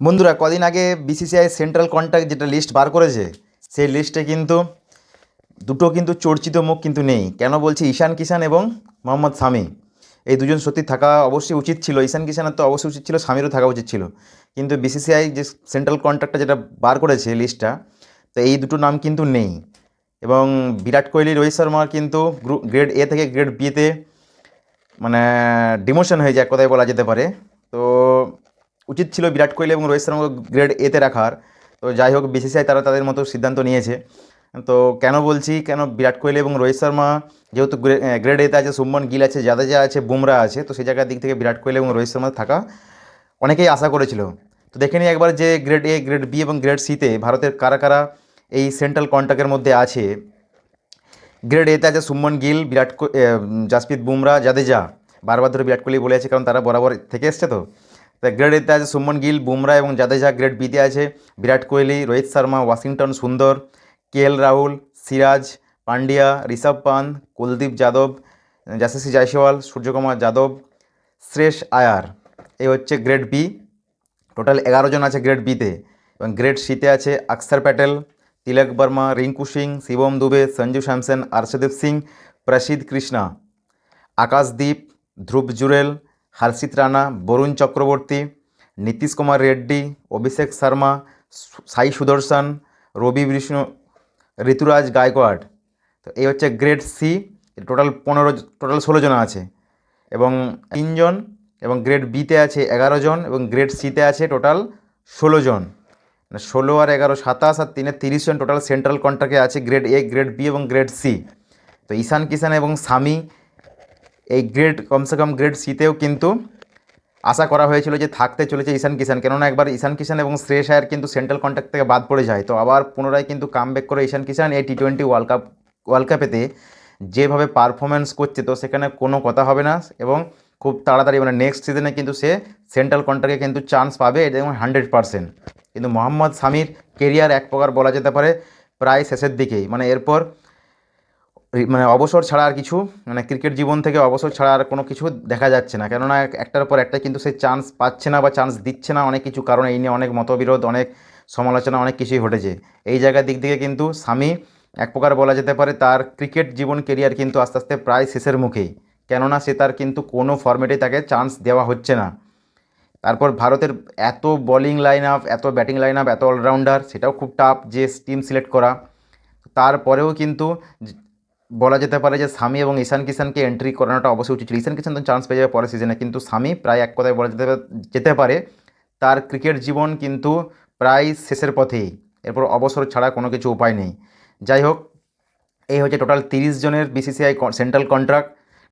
বন্ধুরা, কদিন আগে বিসিসিআই সেন্ট্রাল কন্ট্যাক্ট যেটা লিস্ট বার করেছে, সেই লিস্টে কিন্তু দুটো কিন্তু চর্চিত মুখ কিন্তু নেই। কেন বলছি? ঈশান কিষান এবং মোহাম্মদ সামি এই দুজন সত্যি থাকা অবশ্যই উচিত ছিল। ঈশান কিষানের তো অবশ্যই উচিত ছিল স্বামীরও থাকা উচিত ছিল। কিন্তু বিসিসিআই যে সেন্ট্রাল কন্ট্রাক্টটা যেটা বার করেছে লিস্টটা তো এই দুটো নাম কিন্তু নেই। এবং বিরাট কোহলি, রোহিত শর্মার কিন্তু গ্রেড এ থেকে গ্রেড বিতে মানে ডিমোশন হয়ে যায়, এক কথায় বলা যেতে পারে। তো উচিত ছিল বিরাট কোহলি এবং রোহিত শর্মাকে গ্রেড এতে রাখার। তো যাই হোক বিসিসিআই তারা তাদের মতো সিদ্ধান্ত নিয়েছে। তো কেন বলছি, কেন বিরাট কোহলি এবং রোহিত শর্মা যেহেতু গ্রেড এতে আছে শুভমন গিল আছে জাদেজা আছে, বুমরা আছে, তো সেই জায়গার দিক থেকে বিরাট কোহলি এবং রোহিত শর্মা থাকা অনেকেই আশা করেছিল। তো দেখে নিই একবার যে গ্রেড এ গ্রেড বি এবং গ্রেড সিতে ভারতের কারা কারা এই সেন্ট্রাল কন্ট্যাক্টের মধ্যে আছে। গ্রেড এতে আছে সুমন গিল, বিরাট জাসপ্রীত বুমরা জাদেজা বারবার ধরে বিরাট কোহলি বলে আছে, কারণ তারা বরাবর থেকে এসছে তো। তা গ্রেড এতে আছে সুমন গিল, বুমরা এবং জাদেজা গ্রেড বিতে আছে। Virat Kohli, Rohit Sharma, Washington Sundar K L Rahul, Siraj, Pandya, Rishabh Pant, Kuldeep Yadav, জাসেসি Jaiswal, Suryakumar Yadav Shreyas আয়ার। এই হচ্ছে গ্রেড বি টোটাল এগারো জন আছে গ্রেড বিতে এবং গ্রেড সিতে আছে অক্ষর প্যাটেল তিলক বর্মা, রিঙ্কু সিং, শিবম দুবে, সঞ্জু স্যামসন, আর্শদীপ সিং প্রসিদ কৃষ্ণা। আকাশদীপ, ধ্রুব জুরেল হর্ষিত রানা, বরুণ চক্রবর্তী, নীতিশ কুমার রেড্ডি, অভিষেক শর্মা, সাই সুদর্শন, রবি বিষ্ণু, ঋতুরাজ গায়কোয়াড। তো এই হচ্ছে গ্রেড সি টোটাল পনেরো টোটাল ষোলো জন আছে এবং তিনজন এবং গ্রেড বিতে আছে এগারো জন এবং গ্রেড সিতে আছে টোটাল ষোলো জন। মানে ষোলো আর এগারো সাতাশ আর তিনে তিরিশ জন টোটাল সেন্ট্রাল কন্ট্রাক্টে আছে, গ্রেড এ, গ্রেড বি এবং গ্রেড সি। তো ঈশান কিষান এবং সামি এই গ্রেড কমসে কম গ্রেড সিতেও কিন্তু আশা করা হয়েছিল যে থাকতে চলেছে ঈশান কিষান। কেননা একবার ঈশান কিষান এবং শ্রেয়স আয়ার কিন্তু সেন্ট্রাল কন্ট্রাক্ট থেকে বাদ পড়ে যায়। তো আবার পুনরায় কিন্তু কামব্যাক করে ঈশান কিষান এই T twenty world cup world কাপেতে যেভাবে পারফরমেন্স করছে, তো সেখানে কোনো কথা হবে না এবং খুব তাড়াতাড়ি মানে নেক্সট সিজনে কিন্তু সে সেন্ট্রাল কন্ট্রাক্টে কিন্তু চান্স পাবে এটা এবং হান্ড্রেড পারসেন্ট কিন্তু মোহাম্মদ সামির কেরিয়ার এক প্রকার বলা যেতে পারে প্রায় শেষের দিকেই। মানে এরপর মানে অবসর ছাড়া আর কিছু মানে ক্রিকেট জীবন থেকে অবসর ছাড়া আর কোনো কিছু দেখা যাচ্ছে না। কেননা একটার পর একটা কিন্তু সে চান্স পাচ্ছে না বা চান্স দিচ্ছে না অনেক কিছু, কারণে এই নিয়ে অনেক মতবিরোধ, অনেক সমালোচনা, অনেক কিছুই ঘটেছে। এই জায়গার দিক থেকে কিন্তু স্বামী এক প্রকার বলা যেতে পারে তার ক্রিকেট জীবন কেরিয়ার কিন্তু আস্তে আস্তে প্রায় শেষের মুখেই। কেননা সে তার কিন্তু কোনো ফর্মেটে তাকে চান্স দেওয়া হচ্ছে না। তারপর ভারতের এত বোলিং লাইন আপ এত ব্যাটিং লাইন আপ এত অলরাউন্ডার সেটাও খুব টাফ যে টিম সিলেক্ট করা। তারপরেও কিন্তু বলা যেতে পারে যে স্বামী এবং ঈশান কিষানকে এন্ট্রি করানোটা অবশ্যই উচিত ছিল। ঈশান কিষান তো চান্স পেয়ে যাবে পরের সিজনে কিন্তু স্বামী প্রায় এক কথায় বলা যেতে যেতে পারে, তার ক্রিকেট জীবন কিন্তু প্রায় শেষের পথেই। এরপর অবসর ছাড়া কোনো কিছু উপায় নেই। যাই হোক, এই হচ্ছে টোটাল তিরিশ জনের বিসিসিআই সেন্ট্রাল কন্ট্রাক্ট